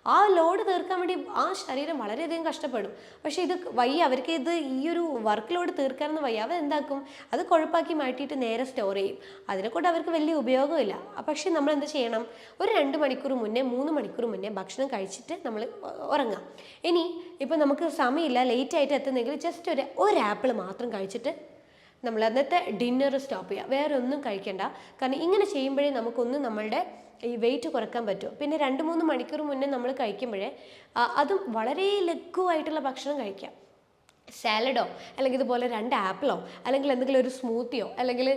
ആ ലോഡ് തീർക്കാൻ വേണ്ടി ആ ശരീരം വളരെയധികം കഷ്ടപ്പെടും. പക്ഷെ ഇത് വയ്യ അവർക്ക് ഇത് ഈ ഒരു വർക്ക് ലോഡ് തീർക്കാനൊന്നും വയ്യ. അവർ എന്താക്കും? അത് കൊഴുപ്പാക്കി മാറ്റിയിട്ട് നേരെ സ്റ്റോർ ചെയ്യും. അതിനെക്കൊണ്ട് അവർക്ക് വലിയ ഉപയോഗമില്ല. പക്ഷേ നമ്മൾ എന്ത് ചെയ്യണം? ഒരു രണ്ട് മണിക്കൂർ മുന്നേ മൂന്ന് മണിക്കൂർ മുന്നേ ഭക്ഷണം കഴിച്ചിട്ട് നമ്മൾ ഉറങ്ങാം. ഇനി ഇപ്പം നമുക്ക് സമയമില്ല ലേറ്റ് ആയിട്ട് എത്തുന്നെങ്കിൽ ജസ്റ്റ് ഒരു ഒരു ആപ്പിൾ മാത്രം കഴിച്ചിട്ട് നമ്മൾ അന്നത്തെ ഡിന്നർ സ്റ്റോപ്പ് ചെയ്യുക വേറെ ഒന്നും കഴിക്കേണ്ട. കാരണം ഇങ്ങനെ ചെയ്യുമ്പോഴേ നമുക്കൊന്ന് നമ്മളുടെ ഈ വെയിറ്റ് കുറയ്ക്കാൻ പറ്റും. പിന്നെ രണ്ട് മൂന്ന് മണിക്കൂർ മുന്നേ നമ്മൾ കഴിക്കുമ്പോഴേ അതും വളരെ ലഘുവായിട്ടുള്ള ഭക്ഷണം കഴിക്കാം. സാലഡോ അല്ലെങ്കിൽ ഇതുപോലെ രണ്ട് ആപ്പിളോ അല്ലെങ്കിൽ എന്തെങ്കിലും ഒരു സ്മൂത്തിയോ അല്ലെങ്കിൽ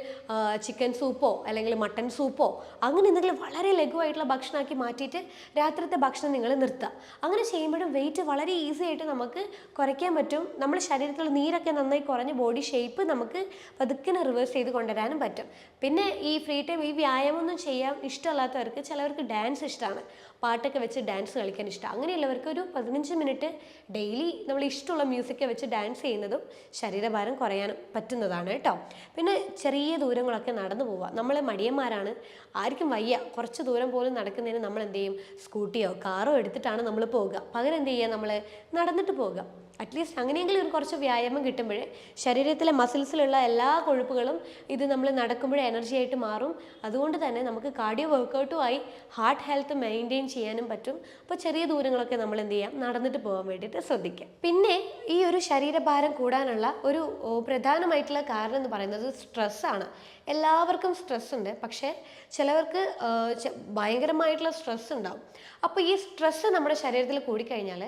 ചിക്കൻ സൂപ്പോ അല്ലെങ്കിൽ മട്ടൻ സൂപ്പോ അങ്ങനെ എന്തെങ്കിലും വളരെ ലഘുവായിട്ടുള്ള ഭക്ഷണമാക്കി മാറ്റിയിട്ട് രാത്രിത്തെ ഭക്ഷണം നിങ്ങൾ നിർത്തുക. അങ്ങനെ ചെയ്യുമ്പോഴും വെയിറ്റ് വളരെ ഈസി ആയിട്ട് നമുക്ക് കുറയ്ക്കാൻ പറ്റും. നമ്മുടെ ശരീരത്തിലുള്ള നീരൊക്കെ നന്നായി കുറഞ്ഞ് ബോഡി ഷേപ്പ് നമുക്ക് പതുക്കെ റിവേഴ്സ് ചെയ്ത് കൊണ്ടുവരാനും പറ്റും. പിന്നെ ഈ ഫ്രീ ടൈം ഈ വ്യായാമം ഒന്നും ചെയ്യാൻ ഇഷ്ടമല്ലാത്തവർക്ക് ചിലവർക്ക് ഡാൻസ് ഇഷ്ടമാണ്. പാട്ടൊക്കെ വെച്ച് ഡാൻസ് കളിക്കാൻ ഇഷ്ടം. അങ്ങനെയുള്ളവർക്ക് ഒരു പതിനഞ്ച് മിനിറ്റ് ഡെയിലി നമ്മൾ ഇഷ്ടമുള്ള മ്യൂസിക് വെച്ച് ഡാൻസ് ചെയ്യുന്നതും ശരീരഭാരം കുറയാൻ പറ്റുന്നതാണ് കേട്ടോ. പിന്നെ ചെറിയ ദൂരങ്ങളൊക്കെ നടന്നു പോവുക നമ്മളെ മടിയന്മാരാണ്. ആർക്കും വയ്യ. കുറച്ച് ദൂരം പോലും നടക്കുന്നതിന് നമ്മൾ എന്ത് ചെയ്യും? സ്കൂട്ടിയോ കാറോ എടുത്തിട്ടാണ് നമ്മൾ പോവുക. പകരം എന്ത് ചെയ്യുക? നമ്മൾ നടന്നിട്ട് പോവുക. അറ്റ്ലീസ്റ്റ് അങ്ങനെയെങ്കിലും ഒരു കുറച്ച് വ്യായാമം കിട്ടുമ്പോൾ ശരീരത്തിലെ മസിൽസിലുള്ള എല്ലാ കൊഴുപ്പുകളും ഇത് നമ്മൾ നടക്കുമ്പോഴേ എനർജി ആയിട്ട് മാറും. അതുകൊണ്ട് തന്നെ നമുക്ക് കാർഡിയോ വർക്കൗട്ടുമായി ഹാർട്ട് ഹെൽത്ത് മെയിന്റെയിൻ ചെയ്യാനും പറ്റും. അപ്പോൾ ചെറിയ ദൂരങ്ങളൊക്കെ നമ്മൾ എന്ത് ചെയ്യാം? നടന്നിട്ട് പോകാൻ വേണ്ടിയിട്ട് ശ്രദ്ധിക്കാം. പിന്നെ ഈ ഒരു ശരീരഭാരം കൂടാനുള്ള ഒരു പ്രധാനമായിട്ടുള്ള കാരണം എന്ന് പറയുന്നത് സ്ട്രെസ്സാണ് എല്ലാവർക്കും സ്ട്രെസ് ഉണ്ട്. പക്ഷേ ചിലവർക്ക് ഭയങ്കരമായിട്ടുള്ള സ്ട്രെസ് ഉണ്ടാവും. അപ്പോൾ ഈ സ്ട്രെസ് നമ്മുടെ ശരീരത്തിൽ കൂടിക്കഴിഞ്ഞാൽ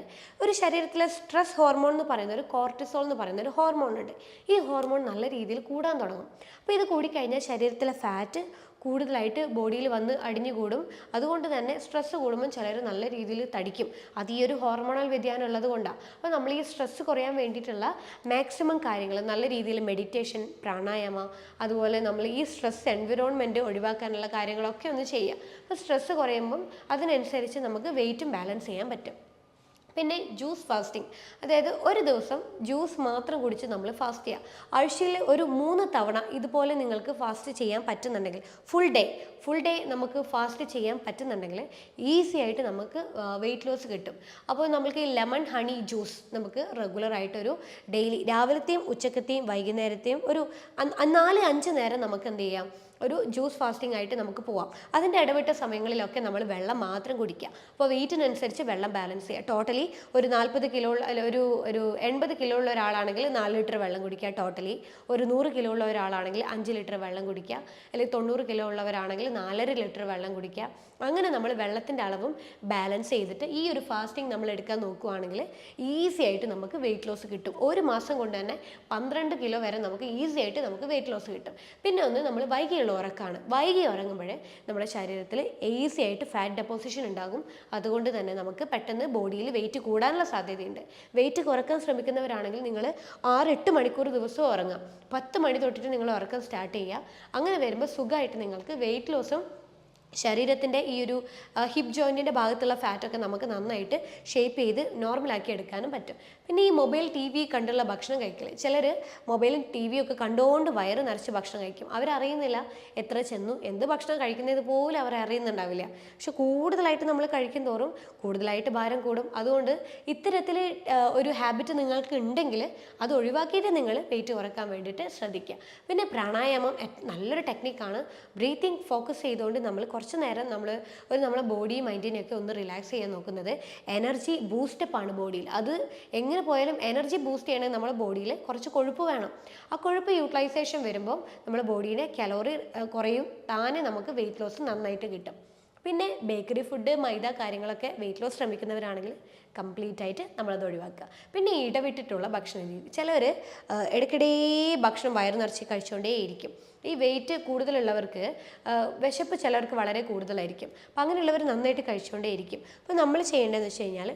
ഒരു ശരീരത്തിലെ സ്ട്രെസ് ഹോർമോൺ എന്ന് പറയുന്ന ഒരു കോർട്ടിസോൾ എന്ന് പറയുന്ന ഒരു ഹോർമോൺ ഉണ്ട്. ഈ ഹോർമോൺ നല്ല രീതിയിൽ കൂടാൻ തുടങ്ങും. അപ്പോൾ ഇത് കൂടിക്കഴിഞ്ഞാൽ ശരീരത്തിലെ ഫാറ്റ് കൂടുതലായിട്ട് ബോഡിയിൽ വന്ന് അടിഞ്ഞുകൂടും. അതുകൊണ്ട് തന്നെ സ്ട്രെസ്സ് കൂടുമ്പോൾ ചിലർ നല്ല രീതിയിൽ തടിക്കും. അത് ഈ ഒരു ഹോർമോണൽ വ്യതിയാനം ഉള്ളത് കൊണ്ടാണ് അപ്പോൾ നമ്മൾ ഈ സ്ട്രെസ്സ് കുറയാൻ വേണ്ടിയിട്ടുള്ള മാക്സിമം കാര്യങ്ങൾ നല്ല രീതിയിൽ മെഡിറ്റേഷൻ പ്രാണായാമ അതുപോലെ നമ്മൾ ഈ സ്ട്രെസ് എൻവിറോൺമെന്റ് ഒഴിവാക്കാനുള്ള കാര്യങ്ങളൊക്കെ ഒന്ന് ചെയ്യുക. അപ്പോൾ സ്ട്രെസ്സ് കുറയുമ്പം അതിനനുസരിച്ച് നമുക്ക് വെയിറ്റും ബാലൻസ് ചെയ്യാൻ പറ്റും. പിന്നെ ജ്യൂസ് ഫാസ്റ്റിംഗ് അതായത് ഒരു ദിവസം ജ്യൂസ് മാത്രം കുടിച്ച് നമ്മൾ ഫാസ്റ്റ് ചെയ്യുക ആഴ്ചയിൽ ഒരു മൂന്ന് തവണ ഇതുപോലെ നിങ്ങൾക്ക് ഫാസ്റ്റ് ചെയ്യാൻ പറ്റുന്നുണ്ടെങ്കിൽ ഫുൾ ഡേ ഫുൾ ഡേ നമുക്ക് ഫാസ്റ്റ് ചെയ്യാൻ പറ്റുന്നുണ്ടെങ്കിൽ ഈസി ആയിട്ട് നമുക്ക് വെയിറ്റ് ലോസ് കിട്ടും. അപ്പോൾ നമുക്ക് ഈ ലെമൺ ഹണി ജ്യൂസ് നമുക്ക് റെഗുലർ ആയിട്ടൊരു ഡെയിലി രാവിലത്തെയും ഉച്ചക്കത്തെയും വൈകുന്നേരത്തെയും ഒരു നാല് അഞ്ച് നേരം നമുക്ക് എന്ത് ചെയ്യാം? ഒരു ജ്യൂസ് ഫാസ്റ്റിംഗ് ആയിട്ട് നമുക്ക് പോവാം. അതിന്റെ ഇടവിട്ട സമയങ്ങളിലൊക്കെ നമ്മൾ വെള്ളം മാത്രം കുടിക്കുക. അപ്പോൾ വെയിറ്റിനനുസരിച്ച് വെള്ളം ബാലൻസ് ചെയ്യുക. ടോട്ടലി ഒരു നാൽപ്പത് കിലോ ഉള്ള അല്ല, ഒരു ഒരു എൺപത് കിലോ ഉള്ള ഒരാളാണെങ്കിൽ നാല് ലിറ്റർ വെള്ളം കുടിക്കുക ടോട്ടലി ഒരു നൂറ് കിലോ ഉള്ള ഒരാളാണെങ്കിൽ അഞ്ച് ലിറ്റർ വെള്ളം കുടിക്കുക. അല്ലെങ്കിൽ തൊണ്ണൂറ് കിലോ ഉള്ളവരാണെങ്കിൽ നാലര ലിറ്റർ വെള്ളം കുടിക്കുക. അങ്ങനെ നമ്മൾ വെള്ളത്തിന്റെ അളവും ബാലൻസ് ചെയ്തിട്ട് ഈ ഒരു ഫാസ്റ്റിംഗ് നമ്മൾ എടുക്കാൻ നോക്കുകയാണെങ്കിൽ ഈസി ആയിട്ട് നമുക്ക് വെയിറ്റ് ലോസ് കിട്ടും. ഒരു മാസം കൊണ്ട് തന്നെ പന്ത്രണ്ട് കിലോ വരെ നമുക്ക് ഈസി ആയിട്ട് നമുക്ക് വെയിറ്റ് ലോസ് കിട്ടും. പിന്നെ ഒന്ന് നമ്മൾ വൈകിയുള്ള ഉറക്കമാണ് വൈകി ഉറങ്ങുമ്പോഴേ നമ്മുടെ ശരീരത്തിൽ ഈസി ആയിട്ട് ഫാറ്റ് ഡെപ്പോസിഷൻ ഉണ്ടാകും. അതുകൊണ്ട് തന്നെ നമുക്ക് പെട്ടെന്ന് ബോഡിയിൽ വെയിറ്റ് കൂടാനുള്ള സാധ്യതയുണ്ട്. വെയിറ്റ് കുറയ്ക്കാൻ ശ്രമിക്കുന്നവരാണെങ്കിൽ നിങ്ങൾ ആറ് എട്ട് മണിക്കൂർ ദിവസവും ഉറങ്ങാം പത്ത് മണി തൊട്ടിട്ട് നിങ്ങൾ ഉറക്കം സ്റ്റാർട്ട് ചെയ്യുക. അങ്ങനെ വരുമ്പോൾ സുഖമായിട്ട് നിങ്ങൾക്ക് വെയിറ്റ് ലോസും ശരീരത്തിന്റെ ഈ ഒരു ഹിപ്പ് ജോയിന്റിന്റെ ഭാഗത്തുള്ള ഫാറ്റൊക്കെ നമുക്ക് നന്നായിട്ട് ഷേപ്പ് ചെയ്ത് നോർമലാക്കി എടുക്കാനും പറ്റും. പിന്നെ ഈ മൊബൈൽ ടി വി കണ്ടുള്ള ഭക്ഷണം കഴിക്കൽ ചിലർ മൊബൈലും ടി ഒക്കെ കണ്ടുകൊണ്ട് വയറ് നിറച്ച് ഭക്ഷണം കഴിക്കും. അവരറിയുന്നില്ല എത്ര ചെന്നു എന്ത് ഭക്ഷണം കഴിക്കുന്നത് പോലും അവർ പക്ഷെ കൂടുതലായിട്ട് നമ്മൾ കഴിക്കും തോറും കൂടുതലായിട്ട് ഭാരം കൂടും. അതുകൊണ്ട് ഇത്തരത്തിൽ ഒരു ഹാബിറ്റ് നിങ്ങൾക്ക് ഉണ്ടെങ്കിൽ അത് ഒഴിവാക്കിയിട്ട് നിങ്ങൾ വെയിറ്റ് കുറയ്ക്കാൻ വേണ്ടിയിട്ട് ശ്രദ്ധിക്കുക പിന്നെ പ്രാണായാമം നല്ലൊരു ടെക്നിക്കാണ് ബ്രീത്തിങ് ഫോക്കസ് ചെയ്തുകൊണ്ട് നമ്മൾ കുറച്ച് നേരം നമ്മൾ ഒരു നമ്മളെ ബോഡി മൈൻഡിനെയൊക്കെ ഒന്ന് റിലാക്സ് ചെയ്യാൻ നോക്കുന്നത്. എനർജി ബൂസ്റ്റപ്പ് ആണ് ബോഡിയിൽ അത് എങ്ങനെ പോയാലും എനർജി ബൂസ്റ്റ് ചെയ്യണമെങ്കിൽ നമ്മുടെ ബോഡിയിൽ കുറച്ച് കൊഴുപ്പ് വേണം. ആ കൊഴുപ്പ് യൂട്ടിലൈസേഷൻ വരുമ്പോൾ നമ്മുടെ ബോഡീനെ കലോറി കുറയും. താനെ നമുക്ക് വെയിറ്റ് ലോസ് നന്നായിട്ട് കിട്ടും. പിന്നെ ബേക്കറി ഫുഡ് മൈദ കാര്യങ്ങളൊക്കെ വെയിറ്റ് ലോസ് ശ്രമിക്കുന്നവരാണെങ്കിൽ കംപ്ലീറ്റ് ആയിട്ട് നമ്മളത് ഒഴിവാക്കുക. പിന്നെ ഇടവിട്ടിട്ടുള്ള ഭക്ഷണ രീതി ചിലർ ഇടയ്ക്കിടെ ഭക്ഷണം വയറ് നിറച്ച് കഴിച്ചുകൊണ്ടേയിരിക്കും ഈ വെയിറ്റ് കൂടുതലുള്ളവർക്ക് വിശപ്പ് ചിലർക്ക് വളരെ കൂടുതലായിരിക്കും. അപ്പം അങ്ങനെയുള്ളവർ നന്നായിട്ട് കഴിച്ചുകൊണ്ടേയിരിക്കും. അപ്പോൾ നമ്മൾ ചെയ്യേണ്ടതെന്ന് വെച്ച് കഴിഞ്ഞാൽ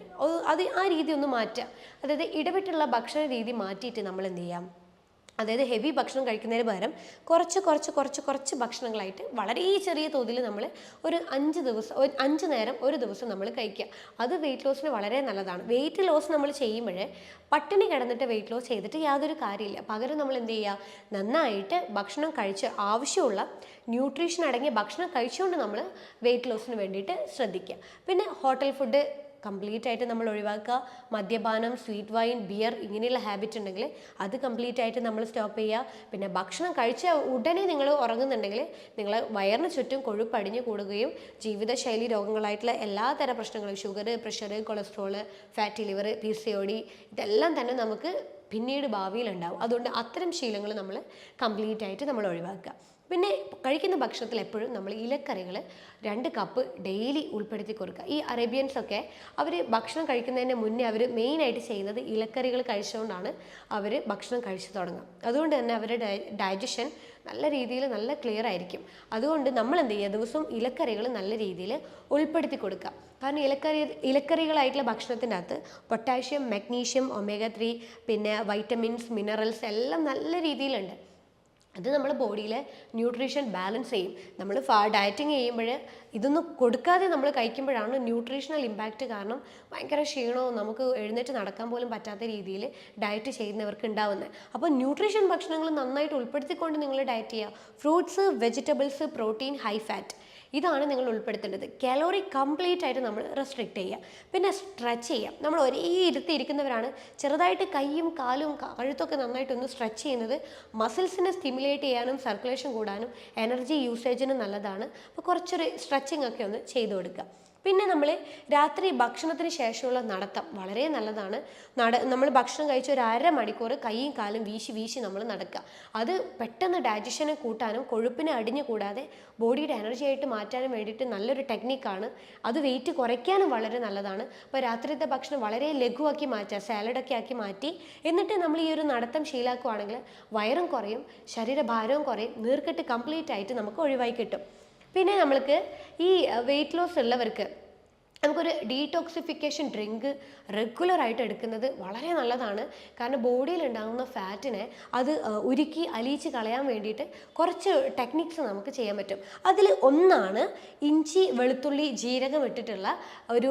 അത് ആ രീതി ഒന്ന് മാറ്റുക അതായത് ഇടവിട്ടുള്ള ഭക്ഷണ രീതി മാറ്റിയിട്ട് നമ്മൾ എന്ത് ചെയ്യാം? അതായത് ഹെവി ഭക്ഷണം കഴിക്കുന്നതിന് പകരം കുറച്ച് കുറച്ച് കുറച്ച് കുറച്ച് ഭക്ഷണങ്ങളായിട്ട് വളരെ ചെറിയ തോതിൽ നമ്മൾ ഒരു അഞ്ച് ദിവസം അഞ്ച് നേരം ഒരു ദിവസം നമ്മൾ കഴിക്കുക. അത് വെയിറ്റ് ലോസിന് വളരെ നല്ലതാണ്. വെയിറ്റ് ലോസ് നമ്മൾ ചെയ്യുമ്പോൾ പട്ടിണി കിടന്നിട്ട് വെയിറ്റ് ലോസ് ചെയ്തിട്ട് യാതൊരു കാര്യമില്ല. പകരം നമ്മൾ എന്ത് ചെയ്യുക? നന്നായിട്ട് ഭക്ഷണം കഴിച്ച് ആവശ്യമുള്ള ന്യൂട്രീഷൻ അടങ്ങിയ ഭക്ഷണം കഴിച്ചുകൊണ്ട് നമ്മൾ വെയിറ്റ് ലോസിന് വേണ്ടിയിട്ട് ശ്രദ്ധിക്കുക. പിന്നെ ഹോട്ടൽ ഫുഡ് കംപ്ലീറ്റ് ആയിട്ട് നമ്മൾ ഒഴിവാക്കുക. മദ്യപാനം സ്വീറ്റ് വൈൻ ബിയർ ഇങ്ങനെയുള്ള ഹാബിറ്റ് ഉണ്ടെങ്കിൽ അത് കംപ്ലീറ്റ് ആയിട്ട് നമ്മൾ സ്റ്റോപ്പ് ചെയ്യുക. പിന്നെ ഭക്ഷണം കഴിച്ച ഉടനെ നിങ്ങൾ ഉറങ്ങുന്നുണ്ടെങ്കിൽ നിങ്ങൾ വയറിന് ചുറ്റും കൊഴുപ്പ് അടിഞ്ഞു കൂടുകയും ജീവിതശൈലി രോഗങ്ങളായിട്ടുള്ള എല്ലാ തരം പ്രശ്നങ്ങളും sugar pressure cholesterol fatty liver P C ഇതെല്ലാം തന്നെ നമുക്ക് പിന്നീട് ഭാവിയിൽ ഉണ്ടാവും. അതുകൊണ്ട് അത്തരം ശീലങ്ങൾ നമ്മൾ കംപ്ലീറ്റ് ആയിട്ട് നമ്മൾ ഒഴിവാക്കുക. പിന്നെ കഴിക്കുന്ന ഭക്ഷണത്തിൽ എപ്പോഴും നമ്മൾ ഇലക്കറികൾ രണ്ട് കപ്പ് ഡെയിലി ഉൾപ്പെടുത്തി കൊടുക്കുക. ഈ അറേബ്യൻസ് ഒക്കെ അവർ ഭക്ഷണം കഴിക്കുന്നതിന് മുന്നേ അവർ മെയിനായിട്ട് ചെയ്യുന്നത് ഇലക്കറികൾ കഴിച്ചുകൊണ്ടാണ് അവർ ഭക്ഷണം കഴിച്ചു തുടങ്ങുക. അതുകൊണ്ട് തന്നെ അവരുടെ ഡൈജഷൻ നല്ല രീതിയിൽ നല്ല ക്ലിയർ ആയിരിക്കും. അതുകൊണ്ട് നമ്മൾ എന്ത് ചെയ്യുക ദിവസവും ഇലക്കറികൾ നല്ല രീതിയിൽ ഉൾപ്പെടുത്തി കൊടുക്കുക. കാരണം ഇലക്കറി ഇലക്കറികളായിട്ടുള്ള ഭക്ഷണത്തിന്റെ അകത്ത് പൊട്ടാഷ്യം മഗ്നീഷ്യം ഒമേഗ ത്രീ പിന്നെ വൈറ്റമിൻസ് മിനറൽസ് എല്ലാം നല്ല രീതിയിലുണ്ട്. അത് നമ്മൾ ബോഡിയിലെ ന്യൂട്രീഷൻ ബാലൻസ് ചെയ്യും. നമ്മൾ ഫാ ഡയറ്റിങ് ചെയ്യുമ്പോൾ ഇതൊന്നും കൊടുക്കാതെ നമ്മൾ കഴിക്കുമ്പോഴാണ് ന്യൂട്രീഷണൽ ഇമ്പാക്റ്റ് കാരണം ഭയങ്കര ക്ഷീണവും നമുക്ക് എഴുന്നേറ്റ് നടക്കാൻ പോലും പറ്റാത്ത രീതിയിൽ ഡയറ്റ് ചെയ്യുന്നവർക്ക് ഉണ്ടാവുന്നത് അപ്പോൾ ന്യൂട്രീഷൻ ഭക്ഷണങ്ങൾ നന്നായിട്ട് ഉൾപ്പെടുത്തിക്കൊണ്ട് നിങ്ങൾ ഡയറ്റ് ചെയ്യുക. Fruits vegetables protein high fat. ഇതാണ് നിങ്ങൾ ഉൾപ്പെടുത്തേണ്ടത്. കലോറി കംപ്ലീറ്റ് ആയിട്ട് നമ്മൾ റെസ്ട്രിക്റ്റ് ചെയ്യുക. പിന്നെ സ്ട്രെച്ച് ചെയ്യാം നമ്മൾ ഒരേ ഇരുത്തി ഇരിക്കുന്നവരാണ്. ചെറുതായിട്ട് കൈയും കാലും കഴുത്തൊക്കെ നന്നായിട്ടൊന്ന് സ്ട്രെച്ച് ചെയ്യുന്നത് മസിൽസിനെ സ്റ്റിമുലേറ്റ് ചെയ്യാനും സർക്കുലേഷൻ കൂടാനും എനർജി യൂസേജിനും നല്ലതാണ്. അപ്പോൾ കുറച്ചൊരു സ്ട്രെച്ചിങ് ഒക്കെ ഒന്ന് ചെയ്തു കൊടുക്കുക. പിന്നെ നമ്മൾ രാത്രി ഭക്ഷണത്തിന് ശേഷമുള്ള നടത്തം വളരെ നല്ലതാണ്. നട നമ്മൾ ഭക്ഷണം കഴിച്ച ഒരു അര മണിക്കൂർ കൈയും കാലും വീശി വീശി നമ്മൾ നടക്കുക. അത് പെട്ടെന്ന് ഡൈജഷനെ കൂട്ടാനും കൊഴുപ്പിനെ അടിഞ്ഞു കൂടാതെ ബോഡിയുടെ എനർജി ആയിട്ട് മാറ്റാനും വേണ്ടിയിട്ട് നല്ലൊരു ടെക്നിക്കാണ്. അത് വെയിറ്റ് കുറയ്ക്കാനും വളരെ നല്ലതാണ്. അപ്പോൾ രാത്രിത്തെ ഭക്ഷണം വളരെ ലഘുവാക്കി മാറ്റുക സാലഡൊക്കെ ആക്കി മാറ്റി. എന്നിട്ട് നമ്മൾ ഈ ഒരു നടത്തം ശീലാക്കുവാണെങ്കിൽ വയറും കുറയും ശരീരഭാരവും കുറയും നീർക്കെട്ട് കംപ്ലീറ്റ് ആയിട്ട് നമുക്ക് ഒഴിവായി കിട്ടും. പിന്നെ നമ്മൾക്ക് ഈ വെയിറ്റ് ലോസ് ഉള്ളവർക്ക് നമുക്കൊരു ഡീടോക്സിഫിക്കേഷൻ ഡ്രിങ്ക് റെഗുലറായിട്ട് എടുക്കുന്നത് വളരെ നല്ലതാണ്. കാരണം ബോഡിയിൽ ഉണ്ടാകുന്ന ഫാറ്റിനെ അത് ഉരുക്കി അലിയിച്ച് കളയാൻ വേണ്ടിയിട്ട് കുറച്ച് ടെക്നിക്സ് നമുക്ക് ചെയ്യാൻ പറ്റും. അതിൽ ഒന്നാണ് ഇഞ്ചി വെളുത്തുള്ളി ജീരകം ഇട്ടിട്ടുള്ള ഒരു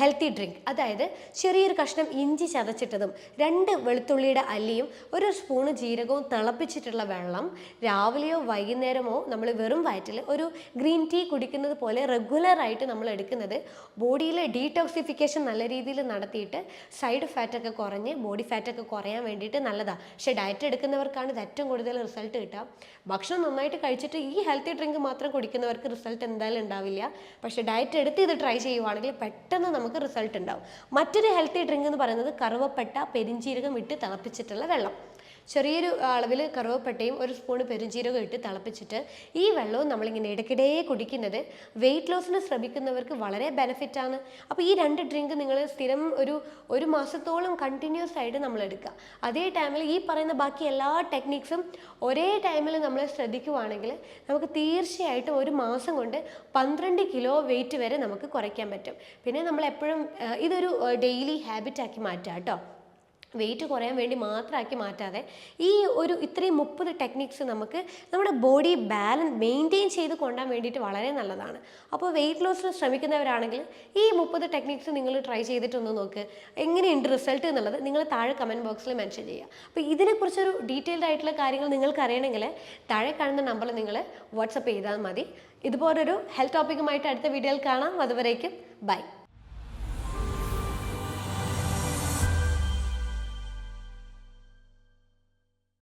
ഹെൽത്തി ഡ്രിങ്ക് അതായത് ചെറിയൊരു കഷ്ണം ഇഞ്ചി ചതച്ചിട്ടതും രണ്ട് വെളുത്തുള്ളിയുടെ അല്ലിയും ഒരു സ്പൂണ് ജീരകവും തിളപ്പിച്ചിട്ടുള്ള വെള്ളം രാവിലെയോ വൈകുന്നേരമോ നമ്മൾ വെറും വയറ്റിൽ ഒരു ഗ്രീൻ ടീ കുടിക്കുന്നത് പോലെ റെഗുലറായിട്ട് നമ്മൾ എടുക്കുന്നത് ബോഡിയിലെ ഡീടോക്സിഫിക്കേഷൻ നല്ല രീതിയിൽ നടത്തിയിട്ട് സൈഡ് ഫാറ്റൊക്കെ കുറഞ്ഞ് ബോഡി ഫാറ്റൊക്കെ കുറയാൻ വേണ്ടിയിട്ട് നല്ലതാണ് പക്ഷേ ഡയറ്റ് എടുക്കുന്നവർക്കാണ് ഇത് ഏറ്റവും കൂടുതൽ റിസൾട്ട് കിട്ടുക. ഭക്ഷണം നന്നായിട്ട് കഴിച്ചിട്ട് ഈ ഹെൽത്തി ഡ്രിങ്ക് മാത്രം കുടിക്കുന്നവർക്ക് റിസൾട്ട് എന്തായാലും ഉണ്ടാവില്ല. പക്ഷേ ഡയറ്റ് എടുത്ത് ഇത് ട്രൈ ചെയ്യുവാണെങ്കിൽ പെട്ടെന്ന് നമുക്ക് റിസൾട്ട് ഉണ്ടാവും. മറ്റൊരു ഹെൽത്തി ഡ്രിങ്ക് എന്ന് പറയുന്നത് കറുവപ്പെട്ട പെരിഞ്ചീരകം ഇട്ട് തിളപ്പിച്ചിട്ടുള്ള വെള്ളം. ചെറിയൊരു അളവിൽ കറുവപ്പട്ടയും ഒരു സ്പൂൺ പെരുംജീരകം ഇട്ട് തിളപ്പിച്ചിട്ട് ഈ വെള്ളവും നമ്മളിങ്ങനെ ഇടയ്ക്കിടെ കുടിക്കുന്നത് വെയിറ്റ് ലോസിന് ശ്രമിക്കുന്നവർക്ക് വളരെ ബെനിഫിറ്റ് ആണ്. അപ്പോൾ ഈ രണ്ട് ഡ്രിങ്ക് നിങ്ങൾ സ്ഥിരം ഒരു ഒരു മാസത്തോളം കണ്ടിന്യൂസ് ആയിട്ട് നമ്മൾ എടുക്കുക. അതേ ടൈമിൽ ഈ പറയുന്ന ബാക്കി എല്ലാ ടെക്നിക്സും ഒരേ ടൈമിൽ നമ്മൾ ശ്രദ്ധിക്കുവാണെങ്കിൽ നമുക്ക് തീർച്ചയായിട്ടും ഒരു മാസം കൊണ്ട് പന്ത്രണ്ട് കിലോ വെയിറ്റ് വരെ നമുക്ക് കുറയ്ക്കാൻ പറ്റും. പിന്നെ നമ്മൾ എപ്പോഴും ഇതൊരു ഡെയിലി ഹാബിറ്റ് ആക്കി മാറ്റുക കേട്ടോ. വെയിറ്റ് കുറയാൻ വേണ്ടി മാത്രമാക്കി മാറ്റാതെ ഈ ഒരു ഇത്രയും മുപ്പത് ടെക്നിക്സ് നമുക്ക് നമ്മുടെ ബോഡി ബാലൻസ് മെയിന്റെയിൻ ചെയ്ത് കൊണ്ടാൻ വേണ്ടിയിട്ട് വളരെ നല്ലതാണ്. അപ്പോൾ വെയിറ്റ് ലോസിന് ശ്രമിക്കുന്നവരാണെങ്കിൽ ഈ മുപ്പത് ടെക്നിക്സ് നിങ്ങൾ ട്രൈ ചെയ്തിട്ടൊന്ന് നോക്ക്. എങ്ങനെയുണ്ട് റിസൾട്ട് എന്നുള്ളത് നിങ്ങൾ താഴെ കമന്റ് ബോക്സിൽ മെൻഷൻ ചെയ്യുക. അപ്പോൾ ഇതിനെക്കുറിച്ചൊരു ഡീറ്റെയിൽഡ് ആയിട്ടുള്ള കാര്യങ്ങൾ നിങ്ങൾക്ക് അറിയണമെങ്കിൽ താഴെ കാണുന്ന നമ്പറിൽ നിങ്ങൾ വാട്സപ്പ് ചെയ്താൽ മതി. ഇതുപോലൊരു ഹെൽത്ത് ടോപ്പിക്കുമായിട്ട് അടുത്ത വീഡിയോയിൽ കാണാം. അതുവരേക്കും ബൈ